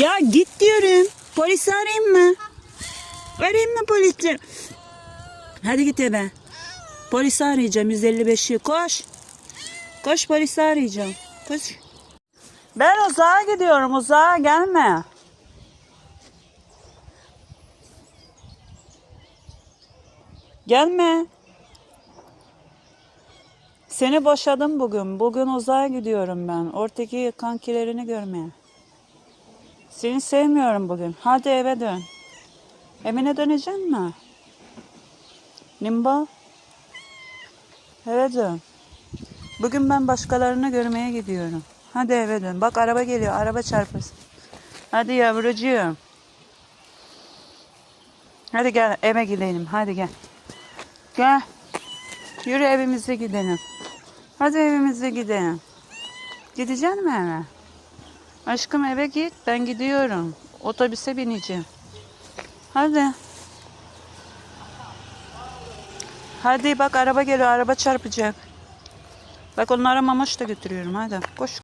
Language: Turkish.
Ya git diyorum. Polisi arayayım mı? Arayayım mı polisi? Hadi git eve. Polisi arayacağım 155'i. Koş. Koş polisi arayacağım. Koş. Ben uzağa gidiyorum. Uzağa gelme. Gelme. Seni boşadım bugün. Bugün uzağa gidiyorum ben. Ortaki kankilerini görmeye. Seni sevmiyorum bugün. Hadi eve dön. Emine döneceksin mi? Nimba? Eve dön. Bugün ben başkalarını görmeye gidiyorum. Hadi eve dön. Bak araba geliyor. Araba çarpırsın. Hadi yavrucuğum. Hadi gel eve gidelim. Hadi gel. Gel. Yürü evimize gidelim. Hadi evimize gidelim. Gideceksin mi eve? Aşkım eve git. Ben gidiyorum. Otobüse bineceğim. Hadi. Hadi bak araba geliyor. Araba çarpacak. Bak onlara mamaş da götürüyorum. Hadi koş.